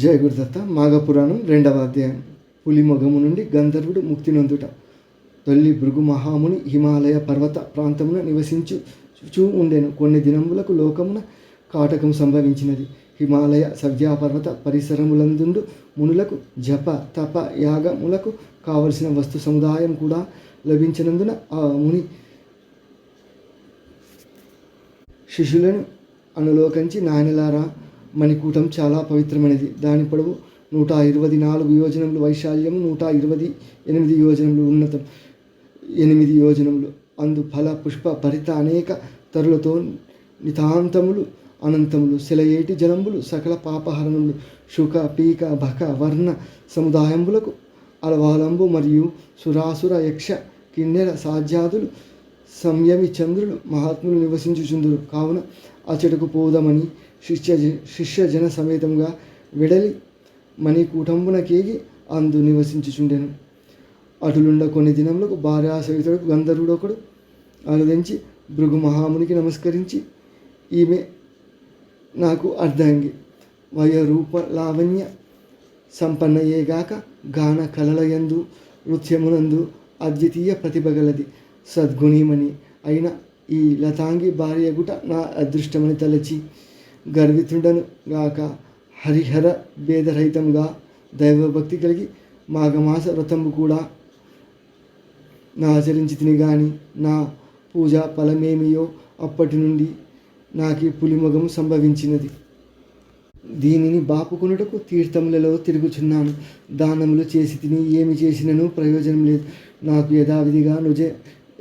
జయ గురుదత్త మాఘపురాణం రెండవ అధ్యాయం. పులి మొగము నుండి గంధర్వుడు ముక్తి నొందుట తొల్లి భృగు మహాముని హిమాలయ పర్వత ప్రాంతమున నివసించు చూ ఉండెను. కొన్ని దినములకు లోకమున కాటకం సంభవించినది. హిమాలయ సవ్యాపర్వత పరిసరములందుండు మునులకు జప తప యాగములకు కావలసిన వస్తు సముదాయం కూడా లభించినందున ఆ ముని శిష్యులను అనులోకించి నాయనలారా మణికూటం చాలా పవిత్రమైనది. దాని పొడవు నూట ఇరవై నాలుగు యోజనములు వైశాల్యం నూట ఇరవై ఎనిమిది యోజనములు ఉన్నతం ఎనిమిది యోజనములు. అందు ఫల పుష్ప భరిత అనేక తరులతో నితాంతములు అనంతములు సెలయేటి జలంబులు సకల పాపహరణములు శుక పీక భక వర్ణ సముదాయంబులకు అలవాలంబు మరియు సురాసుర యక్ష కిన్నెర సాధ్యాదులు సంయమి చంద్రులు మహాత్ములు నివసించుచుందురు. కావున అచటకు పోదామని శిష్య శిష్య జన సమేతంగా వెడలి మణికూటంబునకేగి అందు నివసించుచుండెను. అటులుండ కొన్ని దినములకు భార్యాసహితుడు గంధర్వుడొకడు అనుదించి భృగు మహామునికి నమస్కరించి ఈమె నాకు అర్ధాంగి వయరూప లావణ్య సంపన్నయేగాక గాన కళలయందు నృత్యమునందు అద్వితీయ ప్రతిభ గలది. సద్గుణీమణి అయిన ఈ లతాంగి భార్య గుట నా అదృష్టమని తలచి గర్వితుడను గాక హరిహర భేదరహితంగా దైవభక్తి కలిగి మాఘమాస వ్రతము కూడా నా ఆచరించి తిని కానీ నా పూజ ఫలమేమియో అప్పటి నుండి నాకు పులిమొగం సంభవించినది. దీనిని బాపుకొనుటకు తీర్థములలో తిరుగుచున్నాను. దానములు చేసి తిని ఏమి చేసినను ప్రయోజనం లేదు. నాకు యథావిధిగా నుజ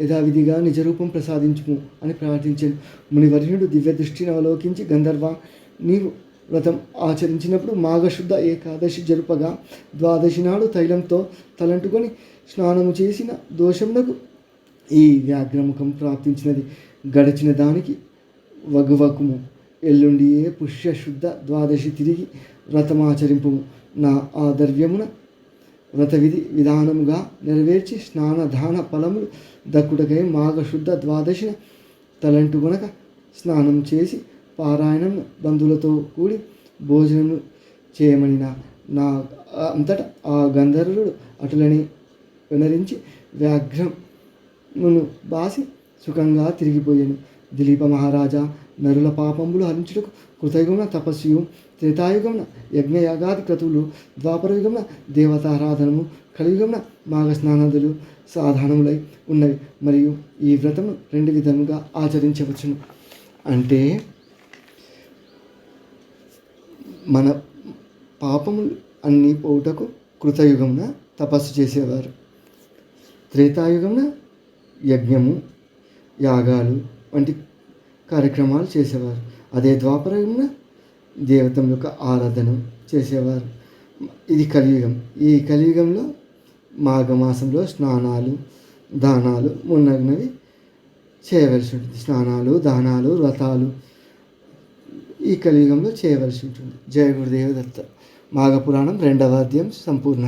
యథావిధిగా నిజరూపం ప్రసాదించుము అని ప్రార్థించాను. మునివర్యుడు దివ్య దృష్టిని అవలోకించి గంధర్వ నీవు వ్రతం ఆచరించినప్పుడు మాఘశుద్ధ ఏకాదశి జరుపగా ద్వాదశి నాడు తైలంతో తలంటుకొని స్నానము చేసిన దోషమునకు ఈ వ్యాఘ్రముఖం ప్రాప్తించినది. గడిచిన దానికి వగువకుము. ఎల్లుండియే పుష్యశుద్ధ ద్వాదశి తిరిగి వ్రతమాచరింపు నా ఆ ద్రవ్యమున వ్రత విధి విధానముగా నెరవేర్చి స్నాన దాన ఫలములు దక్కుడకై మాఘశుద్ధ ద్వాదశిన గనక స్నానం చేసి పారాయణం బంధువులతో కూడి భోజనం చేయమని నా నా అంతటా ఆ గంధర్వుడు అటులని వినరించి వ్యాఘ్రమును బాసి సుఖంగా తిరిగిపోయాను. దిలీప మహారాజా నరుల పాపములు హరించుటకు కృతయుగమున తపస్సు త్రేతాయుగమున యజ్ఞయాగాది క్రతువులు ద్వాపరయుగమున దేవతారాధనము కలియుగమున మాఘస్నానాదులు సాధారణములై ఉన్నవి. మరియు ఈ వ్రతము రెండు విధముగా ఆచరించవచ్చును. అంటే మన పాపములు అన్నీ పోవుటకు కృతయుగమున తపస్సు చేసేవారు. త్రేతాయుగమున యజ్ఞము యాగాలు వంటి కార్యక్రమాలు చేసేవారు. అదే ద్వాపరయుగమున దేవతం యొక్క ఆరాధన చేసేవారు. ఇది కలియుగం. ఈ కలియుగంలో మాఘమాసంలో స్నానాలు దానాలు మున్నగినవి చేయవలసి ఉంటుంది. స్నానాలు దానాలు వ్రతాలు ఈ కలియుగంలో చేయవలసి ఉంటుంది. జయ గురుదేవ దత్త. మాఘపురాణం రెండవ అధ్యాయం సంపూర్ణ